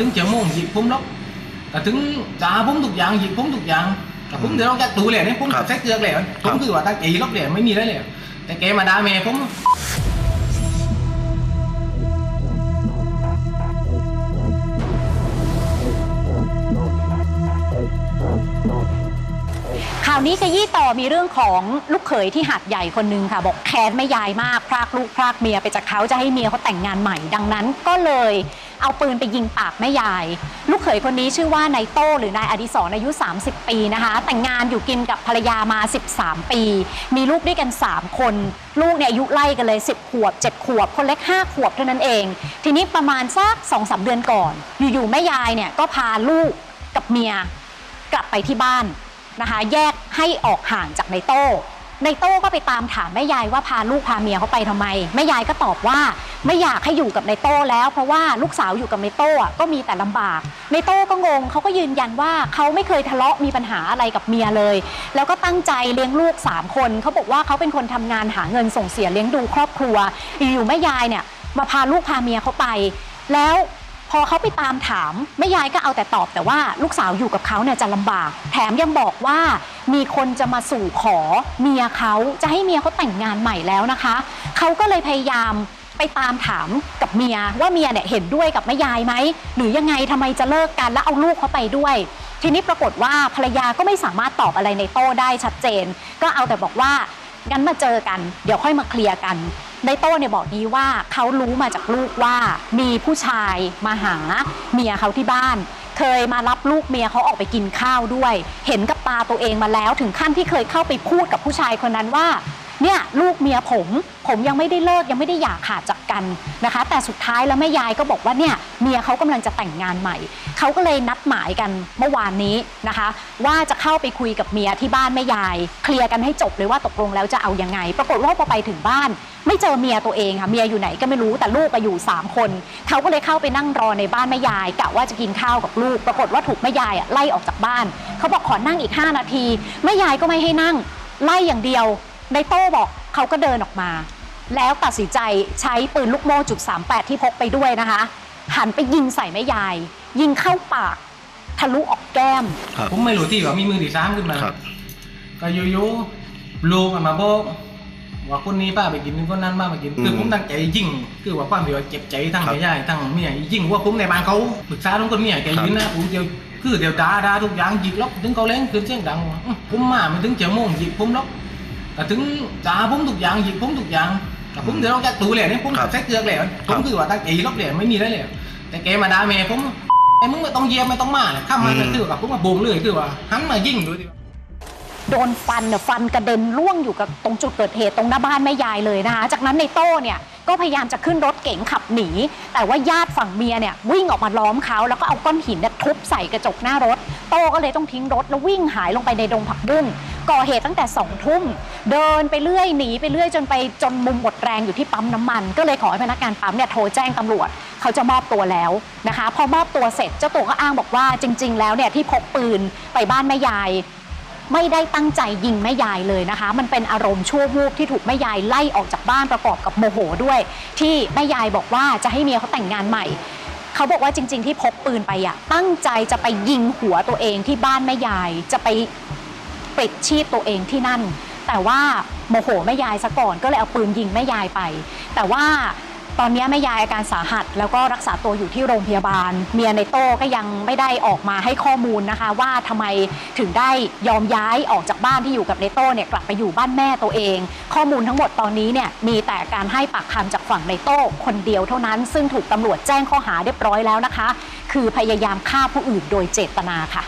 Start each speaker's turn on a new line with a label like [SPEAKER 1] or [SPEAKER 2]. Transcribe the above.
[SPEAKER 1] ถึงเจ้าโมงหยิบผมหรอกแต่ถึงจ่าผมทุกอย่างหยิบผมทุกอย่างแต่ผมเดี๋ยวเราจะดูเลยเนี่ยผม
[SPEAKER 2] ครับ
[SPEAKER 1] ใช้เกลือเลยผมคือว่าตาจีลบเลยไม่มีอะไรเลยแต่แกมาด่าแม่ผม
[SPEAKER 3] ข่าวนี้ขยี้ต่อมีเรื่องของลูกเขยที่หัดใหญ่คนหนึงค่ะ บอกแค้นแม่ยายมากพรากลูกพรากเมียไปจากเขาจะให้เมียเขาแต่งงานใหม่ดังนั้นก็เลย เอาปืนไปยิงปากแม่ยาย ลูกเขยคนนี้ชื่อว่านายโต้หรือนายอดิศรอายุ 30 ปีนะคะ แต่งงานอยู่กินกับภรรยามา 13 ปี มีลูกด้วยกัน 3 คน ลูกเนี่ยอายุไล่กันเลย 10 ขวบ 7 ขวบ คนเล็ก 5 ขวบเท่านั้นเอง ทีนี้ประมาณสัก2-3เดือนก่อน อยู่ๆแม่ยายเนี่ยก็พาลูกกับเมียกลับไปที่บ้านนะคะ แยกให้ออกห่างจากในโต้ ในโต้ก็ไปตามถามแม่ยายว่าพาลูกพาเมียเขาไปทำไมแม่ยายก็ตอบว่าไม่อยากให้อยู่กับในโต้แล้ว เพราะว่าลูกสาวอยู่กับในโต้ก็มีแต่ลำบาก ในโต้ก็งงเขาก็ยืนยันว่าเขาไม่เคยทะเลาะมีปัญหาอะไรกับเมียเลย แล้วก็ตั้งใจเลี้ยงลูกสามคนเขาบอกว่าเขาเป็นคนทำงานหาเงินส่งเสียเลี้ยงดูครอบครัว อยู่แม่ยายเนี่ยมาพาลูกพาเมียเขาไป แล้ว พอเขาไปตามถามแม่ยายก็เอาแต่ตอบแต่ว่าลูกสาวอยู่กับเขาเนี่ยจะลำบาก แถมยังบอกว่ามีคนจะมาสู่ขอเมียเขาจะให้เมียเขาแต่งงานใหม่แล้วนะคะ เขาก็เลยพยายามไปตามถามกับเมียว่าเมียเนี่ยเห็นด้วยกับแม่ยายไหมหรือยังไงทำไมจะเลิกกันแล้วเอาลูกเขาไปด้วย ทีนี้ปรากฏว่าภรรยาก็ไม่สามารถตอบอะไรในโต้ได้ชัดเจน ก็เอาแต่บอกว่างั้นมาเจอกัน เดี๋ยวค่อยมาเคลียร์กัน ได้โต้เนี่ยบอกนี้ว่าเขารู้มาจากลูกว่ามีผู้ชายมาหาเมียเขาที่บ้าน เคยมารับลูกเมียเขาออกไปกินข้าวด้วย เห็นกับตาตัวเองมาแล้วถึงขั้นที่เคยเข้าไปพูดกับผู้ชายคนนั้นว่าเนี่ยลูกเมียผม ผมยังไม่ได้เลิกยังไม่ได้หย่าขาดจาก กันนะคะ แต่สุดท้ายแล้วแม่ยายก็บอกว่าเนี่ยเมียเขากำลังจะแต่งงานใหม่เขาก็เลยนัดหมายกันเมื่อวานนี้นะคะ ว่าจะเข้าไปคุยกับเมียที่บ้านแม่ยาย เคลียร์กันให้จบเลยว่าตกลงแล้วจะเอายังไง ปรากฏว่าพอไปถึงบ้าน ไม่เจอเมียตัวเองค่ะเมียอยู่ไหนก็ไม่รู้แต่ลูกไปอยู่ 3 คนเขาก็เลยเข้าไปนั่งรอในบ้านแม่ยายกะว่าจะกินข้าวกับลูก ปรากฏว่าถูกแม่ยายไล่ออกจากบ้านเขาบอกขอนั่งอีก 5 นาทีแม่ยายก็ไม่ให้นั่งไล่อย่างเดียวในโต้บอกเขาก็เดินออกมา แล้วตัดสินใจใช้ปืนลูกโม่จุด38 ที่พกไปด้วยนะคะ หันไปยิงใส่แม่ยาย ยิงเข้าปาก ทะลุออกแก้ม
[SPEAKER 2] ครับ
[SPEAKER 1] ผมไม่รู้ที่ว่ามีมือที่สามขึ้นมา
[SPEAKER 2] ครับ
[SPEAKER 1] ก็อยู่ๆลูกอะมาบอกว่าคนนี้ป้าไปกินคนนั้นป้าไปกิน
[SPEAKER 2] อืม
[SPEAKER 1] คือผมตั้งใจยิงคือว่าความที่ว่าเจ็บใจทั้ง
[SPEAKER 2] ครับ
[SPEAKER 1] แม่ยายทั้งเมียยิงว่าผมในบ้านเขาปรึกษาทุกคนเมียแกยืนนะผมเดียวคือเดียวด่าด่าทุกอย่างหยิกล็อกถึงเขาเล่นขึ้นเสียงดังว่าอื้อผมมาไม่ถึงเจ้าโมงหยิกผมล็อกแต่ถึงจ่าผมทุกอย่างหยิกผมทุกอย่าง แต่ผมเดี๋ยวเราจะดูเลยเนี่ยผม
[SPEAKER 2] ครับ
[SPEAKER 1] ใช้เกลือเลยผ
[SPEAKER 2] ครั
[SPEAKER 1] ม
[SPEAKER 2] บ
[SPEAKER 1] คือว่าตั้งใจล็อกเลยไม่มีอะไรเลยแต่แกมาด่าแม่ผมไอ้มึงไม่ต้องเหยียบไม่ต้องมาเลยข้ามมา
[SPEAKER 2] อืม
[SPEAKER 1] คือแบบผมมาโบงเลยคือว่าหันมายิงดูดิ
[SPEAKER 3] โดนฟันเนี่ยฟันกระเด็นล่วงอยู่กับตรงจุดเกิดเหตุตรงหน้าบ้านแม่ยายเลยนะคะจากนั้นในโต้เนี่ยก็พยายามจะขึ้นรถเก๋งขับหนี แต่ว่าญาติฝั่งเมียเนี่ยวิ่งออกมาล้อมเขาแล้วก็เอาก้อนหินเนี่ยทุบใส่กระจกหน้ารถ โต้ก็เลยต้องทิ้งรถแล้ววิ่งหายลงไปในดงผักบุ้งก่อเหตุตั้งแต่สองทุ่มเดินไปเรื่อยหนีไปเรื่อยจนไปจนมุมหมดแรงอยู่ที่ปั๊มน้ำมัน ก็เลยขอให้พนักงานปั๊มเนี่ยโทรแจ้งตำรวจเขาจะมอบตัวแล้วนะคะ พอมอบตัวเสร็จเจ้าตัวก็อ้างบอกว่าจริง ๆ แล้วเนี่ยที่พกปืนไปบ้านแม่ยายไม่ได้ตั้งใจยิงแม่ยายเลยนะคะ มันเป็นอารมณ์ชั่ววูบที่ถูกแม่ยายไล่ออกจากบ้านประกอบกับโมโหด้วย ที่แม่ยายบอกว่าจะให้เมียเขาแต่งงานใหม่ เขาบอกว่าจริง ๆ ที่พกปืนไปอะตั้งใจจะไปยิงหัวตัวเองที่บ้านแม่ยาย จะไปปลิดชีพตัวเองที่นั่น แต่ว่าโมโหแม่ยายซะก่อนก็เลยเอาปืนยิงแม่ยายไป แต่ว่า ตอนนี้แม่ยายอาการสาหัส แล้วก็รักษาตัวอยู่ที่โรงพยาบาล เมียในโต้ก็ยังไม่ได้ออกมาให้ข้อมูลนะคะ ว่าทำไมถึงได้ยอมย้ายออกจากบ้านที่อยู่กับในโต้เนี่ยกลับไปอยู่บ้านแม่ตัวเอง ข้อมูลทั้งหมดตอนนี้เนี่ยมีแต่การให้ปากคำจากฝั่งในโต้คนเดียวเท่านั้น ซึ่งถูกตำรวจแจ้งข้อหาเรียบร้อยแล้วนะคะ คือพยายามฆ่าผู้อื่นโดยเจตนาค่ะ